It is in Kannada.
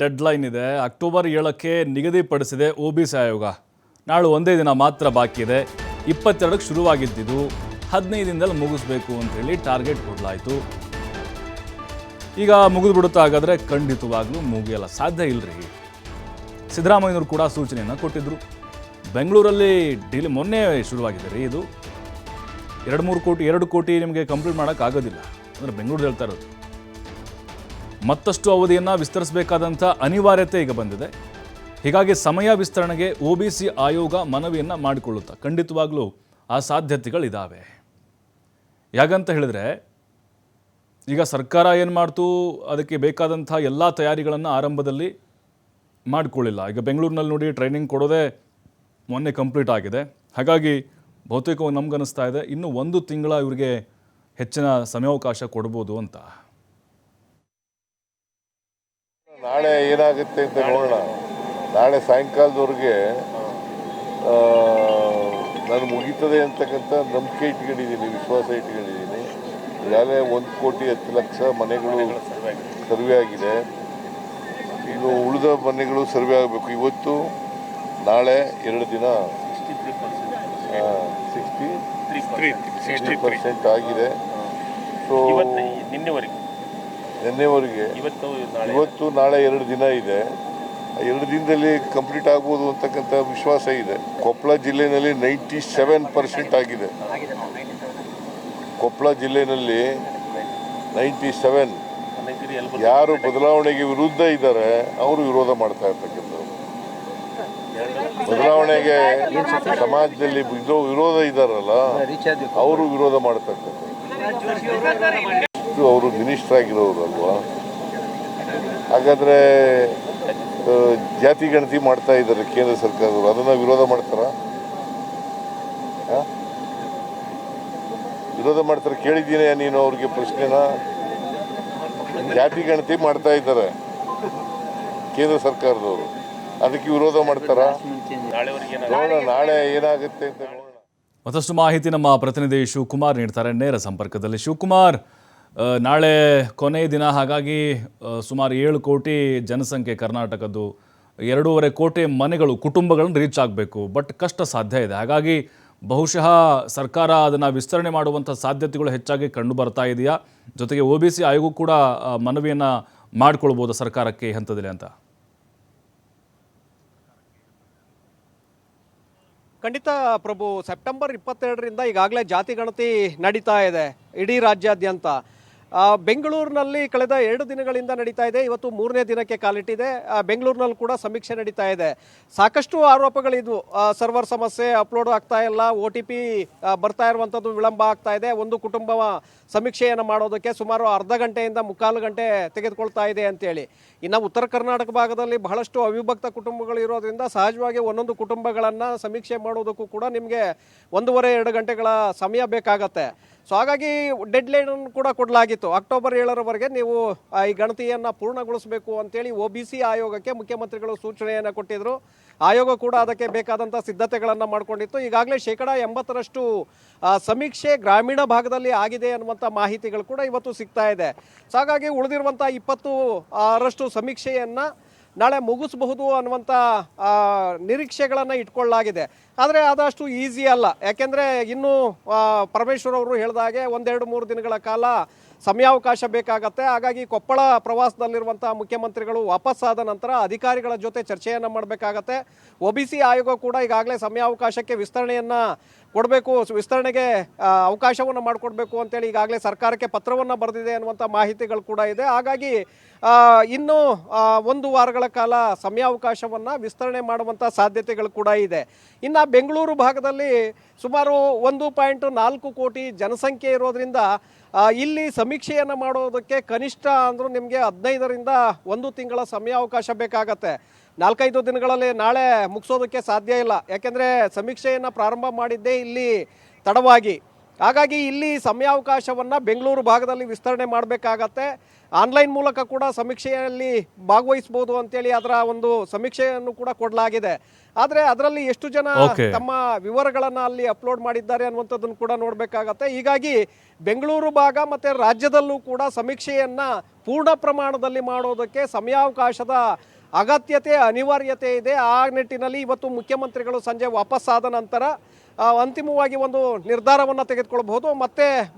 ಡೆಡ್ ಲೈನ್ ಇದೆ. ಅಕ್ಟೋಬರ್ ಏಳಕ್ಕೆ ನಿಗದಿಪಡಿಸಿದೆ ಒ ಬಿ ಸಿ ಆಯೋಗ. ನಾಳೆ ಒಂದೇ ದಿನ ಮಾತ್ರ ಬಾಕಿ ಇದೆ. ಇಪ್ಪತ್ತೆರಡಕ್ಕೆ ಶುರುವಾಗಿದ್ದಿದ್ದು ಹದಿನೈದು ದಿನದಲ್ಲಿ ಮುಗಿಸ್ಬೇಕು ಅಂತೇಳಿ ಟಾರ್ಗೆಟ್ ಕೊಡಲಾಯಿತು. ಈಗ ಮುಗಿದು ಬಿಡುತ್ತಾ ಹಾಗಾದರೆ ಖಂಡಿತವಾಗ್ಲೂ ಮುಗಿಯಲ್ಲ. ಸಾಧ್ಯ ಇಲ್ಲರಿ ಸಿದ್ದರಾಮಯ್ಯನವರು ಕೂಡ ಸೂಚನೆಯನ್ನು ಕೊಟ್ಟಿದ್ದರು ಬೆಂಗಳೂರಲ್ಲಿ ಡಿಲಿ ಮೊನ್ನೆ ಶುರುವಾಗಿದೆ ರೀ ಇದು. ಎರಡು ಮೂರು ಕೋಟಿ, ಎರಡು ಕೋಟಿ ನಿಮಗೆ ಕಂಪ್ಲೀಟ್ ಮಾಡೋಕ್ಕಾಗೋದಿಲ್ಲ. ಅಂದರೆ ಬೆಂಗಳೂರು ಹೇಳ್ತಾ ಇರೋದು. ಮತ್ತಷ್ಟು ಅವಧಿಯನ್ನು ವಿಸ್ತರಿಸಬೇಕಾದಂಥ ಅನಿವಾರ್ಯತೆ ಈಗ ಬಂದಿದೆ. ಹೀಗಾಗಿ ಸಮಯ ವಿಸ್ತರಣೆಗೆ ಒ ಬಿ ಸಿ ಆಯೋಗ ಮನವಿಯನ್ನು ಮಾಡಿಕೊಳ್ಳುತ್ತಾ ಖಂಡಿತವಾಗಲೂ ಆ ಸಾಧ್ಯತೆಗಳಿದ್ದಾವೆ ಯಾಕಂತ ಹೇಳಿದ್ರೆ, ಈಗ ಸರ್ಕಾರ ಏನು ಮಾಡ್ತು? ಅದಕ್ಕೆ ಬೇಕಾದಂಥ ಎಲ್ಲ ತಯಾರಿಗಳನ್ನು ಆರಂಭದಲ್ಲಿ ಮಾಡಿಕೊಳ್ಳಿಲ್ಲ. ಈಗ ಬೆಂಗಳೂರಿನಲ್ಲಿ ನೋಡಿ ಟ್ರೈನಿಂಗ್ ಕೊಡೋದೇ ಮೊನ್ನೆ ಕಂಪ್ಲೀಟ್ ಆಗಿದೆ. ಹಾಗಾಗಿ ಬಹುತೇಕ ನಮ್ಗನ್ನಿಸ್ತಾ ಇದೆ, ಇನ್ನು ಒಂದು ತಿಂಗಳ ಇವರಿಗೆ ಹೆಚ್ಚಿನ ಸಮಯಾವಕಾಶ ಕೊಡ್ಬೋದು ಅಂತ. ನಾಳೆ ಏನಾಗುತ್ತೆ ಅಂತ ನೋಡೋಣ. ನಾಳೆ ಸಾಯಂಕಾಲದವರೆಗೆ ನಾನು ಮುಗೀತದೆ ಅಂತಕ್ಕಂಥ ನಂಬಿಕೆ ಇಟ್ಕೊಂಡಿದ್ದೀನಿ ವಿಶ್ವಾಸ ಇಟ್ಕೊಂಡಿದ್ದೀನಿ. ಈಗಾಗಲೇ ಒಂದು ಕೋಟಿ ಹತ್ತು ಲಕ್ಷ ಮನೆಗಳು ಸರ್ವೆ ಆಗಿದೆ. ಇನ್ನು ಉಳಿದ ಮನೆಗಳು ಸರ್ವೆ ಆಗಬೇಕು. ಇವತ್ತು ನಾಳೆ ಎರಡು ದಿನ ಸಿಕ್ಸ್ಟಿ ಸಿಕ್ಸ್ಟಿ ಪರ್ಸೆಂಟ್ ಆಗಿದೆ. ಸೊ ನಿನ್ನೆವರೆಗೆ? ನಿನ್ನೆವರೆಗೆ ಇವತ್ತು ನಾಳೆ. ಇವತ್ತು ನಾಳೆ ಎರಡು ದಿನ ಇದೆ. ಆ ಎರಡು ದಿನದಲ್ಲಿ ಕಂಪ್ಲೀಟ್ ಆಗ್ಬೋದು ಅಂತಕ್ಕಂಥ ವಿಶ್ವಾಸ ಇದೆ. ಕೊಪ್ಪಳ ಜಿಲ್ಲೆಯಲ್ಲಿ ನೈಂಟಿ ಸೆವೆನ್ ಪರ್ಸೆಂಟ್ ಆಗಿದೆ. ಕೊಪ್ಪಳ ಜಿಲ್ಲೆಯಲ್ಲಿ ನೈಂಟಿ ಸೆವೆನ್. ಯಾರು ಬದಲಾವಣೆಗೆ ವಿರುದ್ಧ ಇದ್ದಾರೆ ಅವರು ವಿರೋಧ ಮಾಡ್ತಾ ಇರ್ತಕ್ಕಂಥದ್ದು ಬದಲಾವಣೆಗೆ ಸಮಾಜದಲ್ಲಿ ವಿರೋಧ ಇದ್ದಾರಲ್ಲ ಅವರು ವಿರೋಧ ಮಾಡ್ತಕ್ಕಂಥದ್ದು ಅವರು ಮಿನಿಸ್ಟರ್ ಆಗಿರೋರು ಅಲ್ವಾ? ಹಾಗಾದ್ರೆ ಜಾತಿ ಗಣತಿ ಮಾಡ್ತಾ ಇದ್ದಾರೆ ಕೇಂದ್ರ ಸರ್ಕಾರದವರು. ಅದನ್ನ ವಿರೋಧ ಮಾಡ್ತಾರ? ವಿರೋಧ ಮಾಡ್ತಾರೆ, ಕೇಳಿದ್ದೀನಿ ನೀನು ಅವ್ರಿಗೆ ಪ್ರಶ್ನೆನ? ಜಾತಿ ಗಣತಿ ಮಾಡ್ತಾ ಇದ್ದಾರೆ ಕೇಂದ್ರ ಸರ್ಕಾರದವರು. ಅದಕ್ಕೆ ವಿರೋಧ ಮಾಡ್ತಾರ? ನೋಡೋಣ, ನಾಳೆ ಏನಾಗುತ್ತೆ ಅಂತ ಮತ್ತಷ್ಟು ಮಾಹಿತಿ ನಮ್ಮ ಪ್ರತಿನಿಧಿ ಶಿವಕುಮಾರ್ ನೀಡ್ತಾರೆ. ನೇರ ಸಂಪರ್ಕದಲ್ಲಿ ಶಿವಕುಮಾರ್. ನಾಳೆ ಕೊನೆಯ ದಿನ, ಹಾಗಾಗಿ ಸುಮಾರು ಏಳು ಕೋಟಿ ಜನಸಂಖ್ಯೆ ಕರ್ನಾಟಕದ್ದು. ಎರಡೂವರೆ ಕೋಟಿ ಮನೆಗಳು, ಕುಟುಂಬಗಳನ್ನು ರೀಚ್ ಆಗಬೇಕು. ಬಟ್ ಕಷ್ಟ ಸಾಧ್ಯ ಇದೆ. ಹಾಗಾಗಿ, ಬಹುಶಃ ಸರ್ಕಾರ ಅದನ್ನು ವಿಸ್ತರಣೆ ಮಾಡುವಂಥ ಸಾಧ್ಯತೆಗಳು ಹೆಚ್ಚಾಗಿ ಕಂಡು ಬರ್ತಾ ಇದೆಯಾ? ಜೊತೆಗೆ ಒ ಬಿ ಸಿ ಆಯೋಗ ಕೂಡ ಮನವಿಯನ್ನು ಮಾಡಿಕೊಳ್ಬೋದು ಸರ್ಕಾರಕ್ಕೆ ಈ ಹಂತದಲ್ಲಿ ಅಂತ? ಖಂಡಿತ ಪ್ರಭು ಸೆಪ್ಟೆಂಬರ್ ಇಪ್ಪತ್ತೆರಡರಿಂದ ಈಗಾಗಲೇ ಜಾತಿ ಗಣತಿ ನಡೀತಾ ಇದೆ. ಇಡೀ ರಾಜ್ಯಾದ್ಯಂತ. ಬೆಂಗಳೂರಿನಲ್ಲಿ ಕಳೆದ ಎರಡು ದಿನಗಳಿಂದ ನಡೀತಾ ಇದೆ. ಇವತ್ತು ಮೂರನೇ ದಿನಕ್ಕೆ ಕಾಲಿಟ್ಟಿದೆ. ಬೆಂಗಳೂರಿನಲ್ಲಿ ಕೂಡ ಸಮೀಕ್ಷೆ ನಡೀತಾ ಇದೆ. ಸಾಕಷ್ಟು ಆರೋಪಗಳಿದ್ವು. ಸರ್ವರ್ ಸಮಸ್ಯೆ ಅಪ್ಲೋಡ್ ಆಗ್ತಾ ಇಲ್ಲ. ಒ ಟಿ ಪಿ ಬರ್ತಾ ಇರುವಂಥದ್ದು ವಿಳಂಬ ಆಗ್ತಾ ಇದೆ. ಒಂದು ಕುಟುಂಬ ಸಮೀಕ್ಷೆಯನ್ನು ಮಾಡೋದಕ್ಕೆ ಸುಮಾರು ಅರ್ಧ ಗಂಟೆಯಿಂದ ಮುಕ್ಕಾಲು ಗಂಟೆ ತೆಗೆದುಕೊಳ್ತಾ ಇದೆ ಅಂತೇಳಿ. ಇನ್ನು ಉತ್ತರ ಕರ್ನಾಟಕ ಭಾಗದಲ್ಲಿ ಬಹಳಷ್ಟು ಅವಿಭಕ್ತ ಕುಟುಂಬಗಳು ಇರೋದ್ರಿಂದ ಸಹಜವಾಗಿ ಒಂದೊಂದು ಕುಟುಂಬಗಳನ್ನು ಸಮೀಕ್ಷೆ ಮಾಡೋದಕ್ಕೂ ಕೂಡ ನಿಮಗೆ ಒಂದೂವರೆ, ಎರಡು ಗಂಟೆಗಳ ಸಮಯ ಬೇಕಾಗತ್ತೆ. ಸೊ ಹಾಗಾಗಿ ಡೆಡ್ ಲೈನ್ ಕೂಡ ಕೊಡಲಾಗಿತ್ತು. ಅಕ್ಟೋಬರ್ ಏಳರವರೆಗೆ ನೀವು ಈ ಗಣತಿಯನ್ನು ಪೂರ್ಣಗೊಳಿಸಬೇಕು ಅಂತೇಳಿ ಒ ಬಿ ಸಿ ಆಯೋಗಕ್ಕೆ ಮುಖ್ಯಮಂತ್ರಿಗಳು ಸೂಚನೆಯನ್ನು ಕೊಟ್ಟಿದ್ರು. ಆಯೋಗ ಕೂಡ ಅದಕ್ಕೆ ಬೇಕಾದಂಥ ಸಿದ್ಧತೆಗಳನ್ನು ಮಾಡಿಕೊಂಡಿತ್ತು. ಈಗಾಗಲೇ ಶೇಕಡ ಎಂಬತ್ತರಷ್ಟು ಸಮೀಕ್ಷೆ ಗ್ರಾಮೀಣ ಭಾಗದಲ್ಲಿ ಆಗಿದೆ ಅನ್ನುವಂಥ ಮಾಹಿತಿಗಳು ಕೂಡ ಇವತ್ತು ಸಿಗ್ತಾ ಇದೆ. ಸೊ ಹಾಗಾಗಿ ಉಳಿದಿರುವಂಥ ಇಪ್ಪತ್ತು ರಷ್ಟು ಸಮೀಕ್ಷೆಯನ್ನು ನಾಳೆ ಮುಗಿಸಬಹುದು ಅನ್ನುವಂಥ ನಿರೀಕ್ಷೆಗಳನ್ನು ಇಟ್ಕೊಳ್ಳಲಾಗಿದೆ. ಆದರೆ ಆದಷ್ಟು ಈಸಿ ಅಲ್ಲ. ಯಾಕೆಂದರೆ ಇನ್ನೂ ಪರಮೇಶ್ವರ್ ಅವರು ಹೇಳಿದ ಹಾಗೆ ಒಂದೆರಡು ಮೂರು ದಿನಗಳ ಕಾಲ ಸಮಯಾವಕಾಶ ಬೇಕಾಗತ್ತೆ. ಹಾಗಾಗಿ ಕೊಪ್ಪಳ ಪ್ರವಾಸದಲ್ಲಿರುವಂಥ ಮುಖ್ಯಮಂತ್ರಿಗಳು ವಾಪಸ್ಸಾದ ನಂತರ ಅಧಿಕಾರಿಗಳ ಜೊತೆ ಚರ್ಚೆಯನ್ನು ಮಾಡಬೇಕಾಗತ್ತೆ. ಒ ಬಿ ಸಿ ಆಯೋಗ ಕೂಡ ಈಗಾಗಲೇ ಸಮಯಾವಕಾಶಕ್ಕೆ ವಿಸ್ತರಣೆಯನ್ನು ಕೊಡಬೇಕು, ವಿಸ್ತರಣೆಗೆ ಅವಕಾಶವನ್ನು ಮಾಡಿಕೊಡ್ಬೇಕು ಅಂತೇಳಿ ಈಗಾಗಲೇ ಸರ್ಕಾರಕ್ಕೆ ಪತ್ರವನ್ನು ಬರೆದಿದೆ ಅನ್ನುವಂಥ ಮಾಹಿತಿಗಳು ಕೂಡ ಇದೆ. ಹಾಗಾಗಿ ಇನ್ನು ಒಂದು ವಾರಗಳ ಕಾಲ ಸಮಯಾವಕಾಶವನ್ನು ವಿಸ್ತರಣೆ ಮಾಡುವಂಥ ಸಾಧ್ಯತೆಗಳು ಕೂಡ ಇದೆ. ಇನ್ನು ಬೆಂಗಳೂರು ಭಾಗದಲ್ಲಿ ಸುಮಾರು ಒಂದು ಪಾಯಿಂಟ್ ನಾಲ್ಕು ಕೋಟಿ ಜನಸಂಖ್ಯೆ ಇರೋದ್ರಿಂದ ಇಲ್ಲಿ ಸಮೀಕ್ಷೆಯನ್ನು ಮಾಡೋದಕ್ಕೆ ಕನಿಷ್ಠ ಅಂದರೂ ನಿಮಗೆ ಹದಿನೈದರಿಂದ ಒಂದು ತಿಂಗಳ ಸಮಯಾವಕಾಶ ಬೇಕಾಗತ್ತೆ. ನಾಲ್ಕೈದು ದಿನಗಳಲ್ಲಿ ನಾಳೆ ಮುಗಿಸೋದಕ್ಕೆ ಸಾಧ್ಯ ಇಲ್ಲ. ಯಾಕೆಂದರೆ ಸಮೀಕ್ಷೆಯನ್ನು ಪ್ರಾರಂಭ ಮಾಡಿದ್ದೇ ಇಲ್ಲಿ ತಡವಾಗಿ. ಹಾಗಾಗಿ ಇಲ್ಲಿ ಸಮಯಾವಕಾಶವನ್ನು ಬೆಂಗಳೂರು ಭಾಗದಲ್ಲಿ ವಿಸ್ತರಣೆ ಮಾಡಬೇಕಾಗತ್ತೆ. ಆನ್ಲೈನ್ ಮೂಲಕ ಕೂಡ ಸಮೀಕ್ಷೆಯಲ್ಲಿ ಭಾಗವಹಿಸ್ಬೋದು ಅಂತೇಳಿ ಅದರ ಒಂದು ಸಮೀಕ್ಷೆಯನ್ನು ಕೂಡ ಕೊಡಲಾಗಿದೆ. ಆದರೆ ಅದರಲ್ಲಿ ಎಷ್ಟು ಜನ ತಮ್ಮ ವಿವರಗಳನ್ನು ಅಲ್ಲಿ ಅಪ್ಲೋಡ್ ಮಾಡಿದ್ದಾರೆ ಅನ್ನುವಂಥದ್ದನ್ನು ಕೂಡ ನೋಡಬೇಕಾಗತ್ತೆ. ಹೀಗಾಗಿ ಬೆಂಗಳೂರು ಭಾಗ ಮತ್ತು ರಾಜ್ಯದಲ್ಲೂ ಕೂಡ ಸಮೀಕ್ಷೆಯನ್ನು ಪೂರ್ಣ ಪ್ರಮಾಣದಲ್ಲಿ ಮಾಡೋದಕ್ಕೆ ಸಮಯಾವಕಾಶದ ಅಗತ್ಯತೆ ಅನಿವಾರ್ಯತೆ ಇದೆ. ಆ ನಿಟ್ಟಿನಲ್ಲಿ ಇವತ್ತು ಮುಖ್ಯಮಂತ್ರಿಗಳು ಸಂಜೆ ವಾಪಸ್ಸಾದ ನಂತರ ಅಂತಿಮವಾಗಿ ಒಂದು ನಿರ್ಧಾರವನ್ನು ತೆಗೆದುಕೊಳ್ಬಹುದು. ಮತ್ತೆ